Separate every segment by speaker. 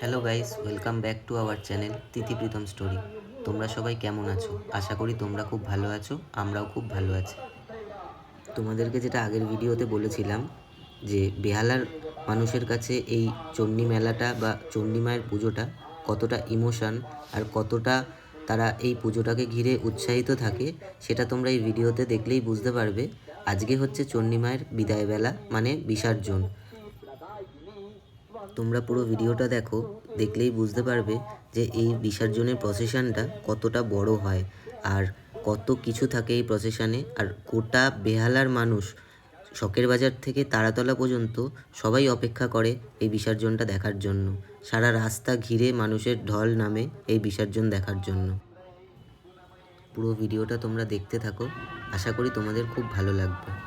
Speaker 1: Hello guys welcome back to our channel Tithi Pritam story তোমরা সবাই কেমন আছো? আশা করি তোমরা খুব ভালো আছো, আমরাও খুব ভালো আছি। তোমাদেরকে যেটা আগের ভিডিওতে বলেছিলাম, যে বেহালার মানুষের কাছে এই চণ্ডী মেলাটা বা চণ্ডী মায়ের পুজোটা কতটা ইমোশন আর কতটা তারা এই পুজোটাকে ঘিরে উৎসাহিত থাকে, সেটা তোমরা এই ভিডিওতে দেখলেই বুঝতে পারবে। আজকে হচ্ছে চণ্ডী মায়ের বিদায়বেলা মানে বিসর্জন। তোমরা পুরো ভিডিওটা দেখো, দেখলেই বুঝতে পারবে যে এই বিসর্জনের প্রসেশনটা কতটা বড় হয় আর কত কিছু থাকে এই প্রসেশনে আর গোটা বেহালার মানুষ শখের বাজার থেকে তারাতলা পর্যন্ত সবাই অপেক্ষা করে এই বিসর্জনটা দেখার জন্য। সারা রাস্তা ঘিরে মানুষের ঢল নামে এই বিসর্জন দেখার জন্য। পুরো ভিডিওটা তোমরা দেখতে থাকো। আশা করি তোমাদের খুব ভালো লাগবে।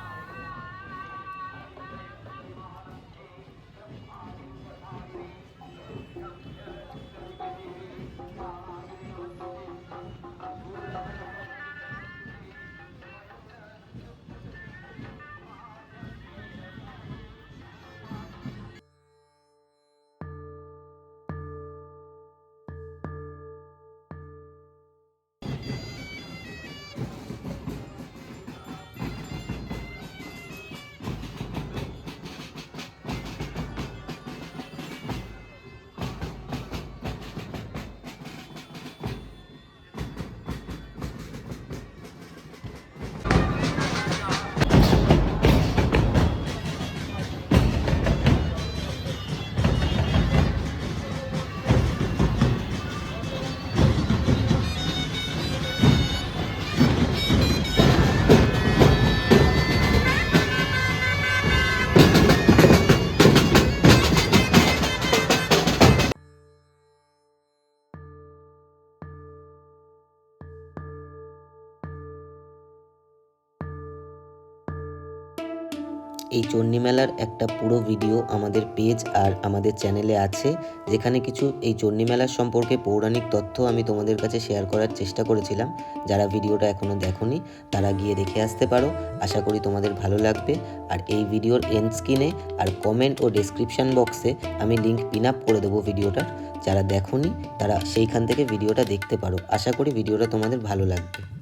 Speaker 1: এই চণ্ডী মেলার একটা পুরো ভিডিও আমাদের পেজ আর আমাদের চ্যানেলে আছে, যেখানে কিছু এই চণ্ডী মেলার সম্পর্কে পৌরাণিক তথ্য আমি তোমাদের কাছে শেয়ার করার চেষ্টা করেছিলাম। যারা ভিডিওটা এখনও দেখোনি, তারা গিয়ে দেখে আসতে পারো। আশা করি তোমাদের ভালো লাগবে। আর এই ভিডিওর এন্ড স্ক্রিনে আর কমেন্ট ও ডেসক্রিপশন বক্সে আমি লিঙ্ক পিন আপ করে দেবো ভিডিওটার। যারা দেখোনি, তারা সেইখান থেকে ভিডিওটা দেখতে পারো। আশা করি ভিডিওটা তোমাদের ভালো লাগবে।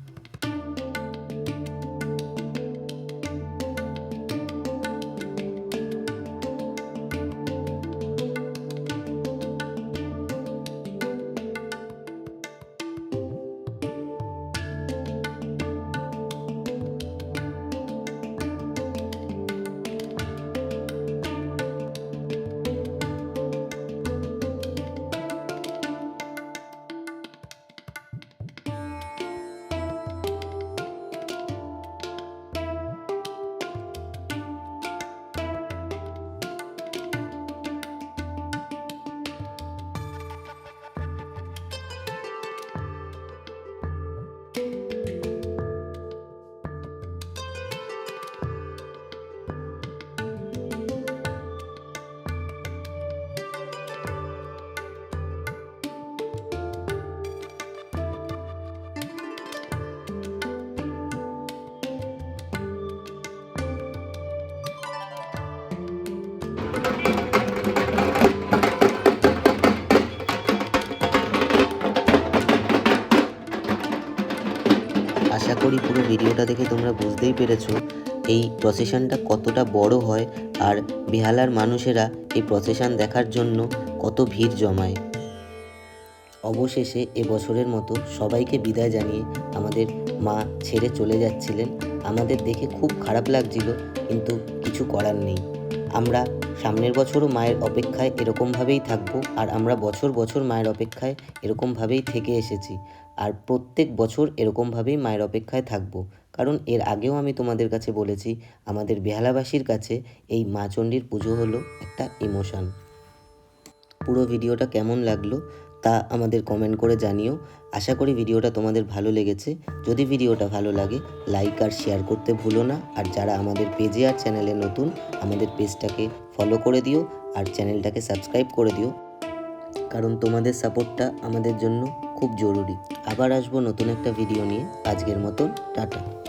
Speaker 1: করি পুরো ভিডিওটা দেখে তোমরা বুঝতেই পেরেছ এই প্রসেশনটা কতটা বড় হয় আর বেহালার মানুষেরা এই প্রসেশন দেখার জন্য কত ভিড় জমায়। অবশেষে এবছরের মতো সবাইকে বিদায় জানিয়ে আমাদের মা ছেড়ে চলে যাচ্ছিলেন। আমাদের দেখে খুব খারাপ লাগছিল, কিন্তু কিছু করার নেই। আমরা সামনের বছরও মায়ের অপেক্ষায় এরকমভাবেই থাকব আর আমরা বছর বছর মায়ের অপেক্ষায় এরকমভাবেই থেকে এসেছি। আর প্রত্যেক বছর এরকমভাবেই মায়ের অপেক্ষায় থাকব। কারণ এর আগেও আমি তোমাদের কাছে বলেছি, আমাদের বেহালাবাসীর কাছে এই মা চণ্ডীর পুজো হলো একটা ইমোশন। পুরো ভিডিওটা কেমন লাগল তা আমাদের কমেন্ট করে জানিও। আশা করি ভিডিওটা তোমাদের ভালো লেগেছে। যদি ভিডিওটা ভালো লাগে লাইক আর শেয়ার করতে ভুলো না। আর যারা আমাদের পেজে আর চ্যানেলে নতুন, আমাদের পেজটাকে ফলো করে দিও আর চ্যানেলটাকে সাবস্ক্রাইব করে দিও। কারণ তোমাদের সাপোর্টটা আমাদের জন্য খুব জরুরি। আবার আসব নতুন একটা ভিডিও নিয়ে। আজকের মতন, টাটা।